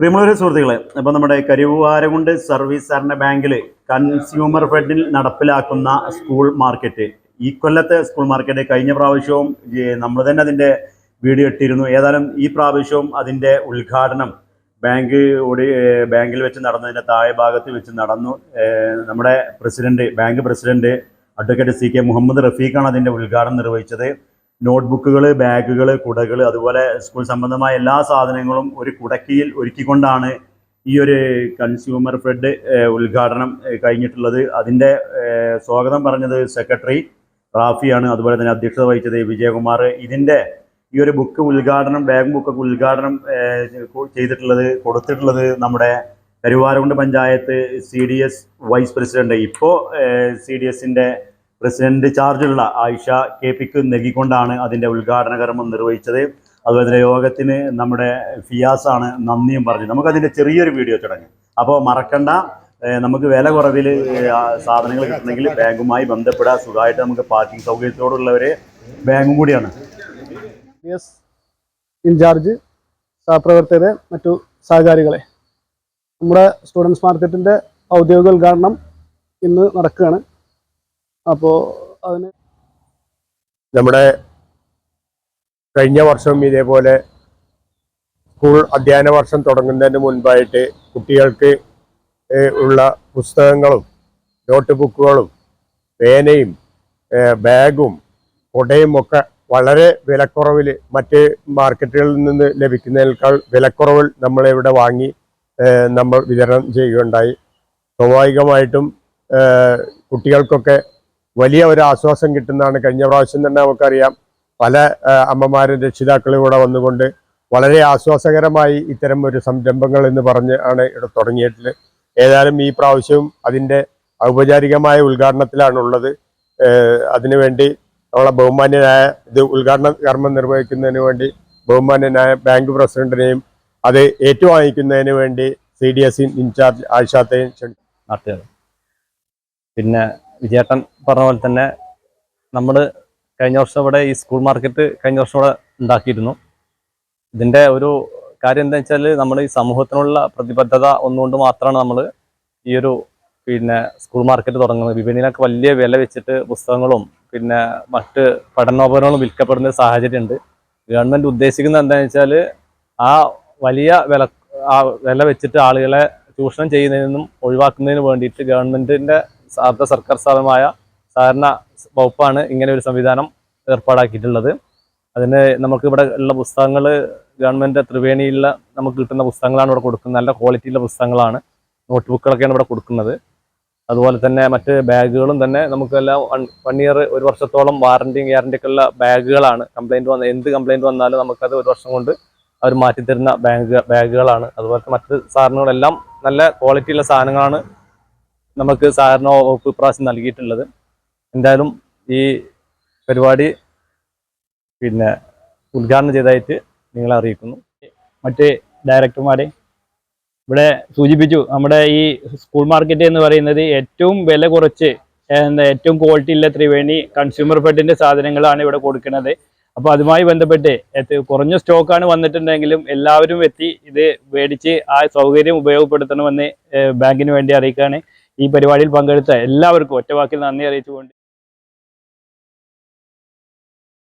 പ്രിയമുള്ളവരെ സുഹൃത്തുക്കളെ അപ്പോൾ നമ്മുടെ കരുവാരകുണ്ട് സർവീസ് സഹകരണ ബാങ്കിൽ കൺസ്യൂമർ ഫെഡിൽ നടപ്പിലാക്കുന്ന സ്കൂൾ മാർക്കറ്റ് ഈ കൊല്ലത്തെ സ്കൂൾ മാർക്കറ്റ് കഴിഞ്ഞ പ്രാവശ്യവും നമ്മൾ തന്നെ അതിന്റെ വീഡിയോ ഇട്ടിരുന്നു. ഏതായാലും ഈ പ്രാവശ്യവും അതിന്റെ ഉദ്ഘാടനം ബാങ്ക് ഓടി ബാങ്കിൽ വെച്ച് നടന്നതിന്റെ താഴെ ഭാഗത്ത് വെച്ച് നടന്നു. നമ്മുടെ president bank president advocate C K Muhammad റഫീഖാണ് അതിന്റെ ഉദ്ഘാടനം നിർവഹിച്ചത്. നോട്ട്ബുക്കുകൾ ബാഗുകൾ കുടകൾ അതുപോലെ സ്കൂൾ സംബന്ധമായ എല്ലാ സാധനങ്ങളും ഒരു കുടക്കിയിൽ ഒരുക്കിക്കൊണ്ടാണ് ഈ ഒരു കൺസ്യൂമർ ഫെഡ് ഉദ്ഘാടനം കഴിഞ്ഞിട്ടുള്ളത്. അതിന്റെ സ്വാഗതം പറഞ്ഞത് സെക്രട്ടറി റാഫിയാണ്. അതുപോലെ തന്നെ അധ്യക്ഷത വഹിച്ചത് വിജയകുമാർ. ഇതിന്റെ ഈ ഒരു ബുക്ക് ഉദ്ഘാടനം ബാഗ് ബുക്കൊക്കെ ഉദ്ഘാടനം ചെയ്തിട്ടുള്ളത് കൊടുത്തിട്ടുള്ളത് നമ്മുടെ Karuvarakundu panchayat C D S vice president. ഇപ്പോൾ സി ഡി എസിന്റെ പ്രസിഡന്റ് ചാർജുള്ള ആയിഷ കെ പിക്ക് നൽകിക്കൊണ്ടാണ് അതിന്റെ ഉദ്ഘാടന കർമ്മം നിർവഹിച്ചത്. അതുപോലെ തന്നെ യോഗത്തിന് നമ്മുടെ ഫിയാസാണ് നന്ദിയും പറഞ്ഞു നമുക്കതിന്റെ ചെറിയൊരു വീഡിയോ തുടങ്ങി അപ്പോൾ മറക്കണ്ട. നമുക്ക് വില കുറവിൽ സാധനങ്ങൾ കിട്ടണമെങ്കിൽ ബാങ്കുമായി ബന്ധപ്പെടുക. സുഖമായിട്ട് നമുക്ക് പാർക്കിംഗ് സൗകര്യത്തോടുള്ളവർ ബാങ്കും കൂടിയാണ്. ഇൻചാർജ് സഹപ്രവർത്തകരെ മറ്റു സഹകാരികളെ. നമ്മുടെ സ്റ്റുഡൻസ് മാർക്കറ്റിന്റെ ഔദ്യോഗിക ഉദ്ഘാടനം ഇന്ന് നടക്കുകയാണ്. അപ്പോൾ അതിന് നമ്മുടെ കഴിഞ്ഞ വർഷം ഇതേപോലെ സ്കൂൾ അധ്യയന വർഷം തുടങ്ങുന്നതിന് മുൻപായിട്ട് കുട്ടികൾക്ക് ഉള്ള പുസ്തകങ്ങളും നോട്ട് ബുക്കുകളും പേനയും ബാഗും കൊടയും ഒക്കെ വളരെ വിലക്കുറവിൽ മറ്റ് മാർക്കറ്റുകളിൽ നിന്ന് ലഭിക്കുന്നതിനേക്കാൾ വിലക്കുറവിൽ നമ്മളിവിടെ വാങ്ങി നമ്മൾ വിതരണം ചെയ്യുകയുണ്ടായി. സ്വാഭാവികമായിട്ടും കുട്ടികൾക്കൊക്കെ വലിയ ഒരു ആശ്വാസം കിട്ടുന്നതാണ്. കഴിഞ്ഞ പ്രാവശ്യം തന്നെ നമുക്കറിയാം പല അമ്മമാരും രക്ഷിതാക്കളും കൂടെ വന്നുകൊണ്ട് വളരെ ആശ്വാസകരമായി ഇത്തരം ഒരു സംരംഭങ്ങൾ എന്ന് പറഞ്ഞ് ആണ് ഇവിടെ തുടങ്ങിയിട്ടുള്ളത്. ഏതായാലും ഈ പ്രാവശ്യവും അതിന്റെ ഔപചാരികമായ ഉദ്ഘാടനത്തിലാണുള്ളത്. അതിനുവേണ്ടി നമ്മളെ ബഹുമാന്യനായ ഇത് ഉദ്ഘാടന കർമ്മം നിർവഹിക്കുന്നതിന് വേണ്ടി ബഹുമാന്യനായ ബാങ്ക് പ്രസിഡന്റിനെയും അത് ഏറ്റുവാങ്ങിക്കുന്നതിന് വേണ്ടി C D S in charge ആയിഷാത്തെയും പിന്നെ വിജയേട്ടൻ പറഞ്ഞ പോലെ തന്നെ നമ്മൾ കഴിഞ്ഞ വർഷം ഇവിടെ ഈ സ്കൂൾ മാർക്കറ്റ് കഴിഞ്ഞ വർഷം ഇവിടെ ഉണ്ടാക്കിയിരുന്നു. ഇതിന്റെ ഒരു കാര്യം എന്താ വെച്ചാൽ നമ്മൾ ഈ സമൂഹത്തിനുള്ള പ്രതിബദ്ധത ഒന്നുകൊണ്ട് മാത്രമാണ് നമ്മൾ ഈ ഒരു പിന്നെ സ്കൂൾ മാർക്കറ്റ് തുടങ്ങുന്നത്. വിപണിയിലൊക്കെ വലിയ വില വെച്ചിട്ട് പുസ്തകങ്ങളും പിന്നെ മറ്റ് പഠനോപകരണങ്ങളും വിൽക്കപ്പെടുന്ന സാഹചര്യമുണ്ട്. ഗവൺമെന്റ് ഉദ്ദേശിക്കുന്നത് എന്താണെന്ന് വെച്ചാൽ ആ വലിയ വില ആ വില വെച്ചിട്ട് ആളുകളെ ചൂഷണം ചെയ്യുന്നതിൽ നിന്നും ഒഴിവാക്കുന്നതിന് വേണ്ടിയിട്ട് ഗവൺമെന്റിന്റെ അർദ്ധ സർക്കാർ സ്ഥാപനമായ സഹകരണ വകുപ്പാണ് ഇങ്ങനെ ഒരു സംവിധാനം ഏർപ്പാടാക്കിയിട്ടുള്ളത്. അതിന് നമുക്ക് ഇവിടെ ഉള്ള പുസ്തകങ്ങൾ ഗവൺമെന്റ് ത്രിവേണിയിലുള്ള നമുക്ക് കിട്ടുന്ന പുസ്തകങ്ങളാണ് ഇവിടെ കൊടുക്കുന്നത്. നല്ല ക്വാളിറ്റിയുള്ള പുസ്തകങ്ങളാണ്. നോട്ട് ബുക്കുകളൊക്കെയാണ് ഇവിടെ കൊടുക്കുന്നത്. അതുപോലെ തന്നെ മറ്റ് ബാഗുകളും തന്നെ നമുക്കെല്ലാം വൺ ഇയർ ഒരു വർഷത്തോളം വാറണ്ടിയും ഗ്യാരണ്ടിയും ഒക്കെ ഉള്ള ബാഗുകളാണ്. കംപ്ലൈന്റ് വന്ന എന്ത് കംപ്ലൈന്റ് വന്നാലും നമുക്കത് ഒരു വർഷം കൊണ്ട് അവർ മാറ്റിത്തരുന്ന ബാഗ് ബാഗുകളാണ്. അതുപോലത്തെ മറ്റ് സാധനങ്ങളെല്ലാം നല്ല ക്വാളിറ്റിയുള്ള സാധനങ്ങളാണ് നമുക്ക് സാധാരണ വകുപ്പ് ഇപ്രാവശ്യം നൽകിയിട്ടുള്ളത്. എന്തായാലും ഈ പരിപാടി പിന്നെ ഉദ്ഘാടനം ചെയ്തതായിട്ട് നിങ്ങളെ അറിയിക്കുന്നു. മറ്റ് ഡയറക്ടർമാരെ ഇവിടെ സൂചിപ്പിച്ചു നമ്മുടെ ഈ സ്കൂൾ മാർക്കറ്റ് എന്ന് പറയുന്നത് ഏറ്റവും വില കുറച്ച് എന്താ ഏറ്റവും ക്വാളിറ്റി ഉള്ള ത്രിവേണി കൺസ്യൂമർ ഫെഡിന്റെ സാധനങ്ങളാണ് ഇവിടെ കൊടുക്കുന്നത്. അപ്പോൾ അതുമായി ബന്ധപ്പെട്ട് കുറഞ്ഞ സ്റ്റോക്കാണ് വന്നിട്ടുണ്ടെങ്കിലും എല്ലാവരും എത്തി ഇത് മേടിച്ച് ആ സൗകര്യം ഉപയോഗപ്പെടുത്തണമെന്ന് ബാങ്കിന് വേണ്ടി അറിയിക്കുകയാണ് ഈ പരിപാടിയിൽ പങ്കെടുത്ത എല്ലാവർക്കും ഒറ്റവാക്കിൽ നന്ദി അറിയിച്ചുകൊണ്ട്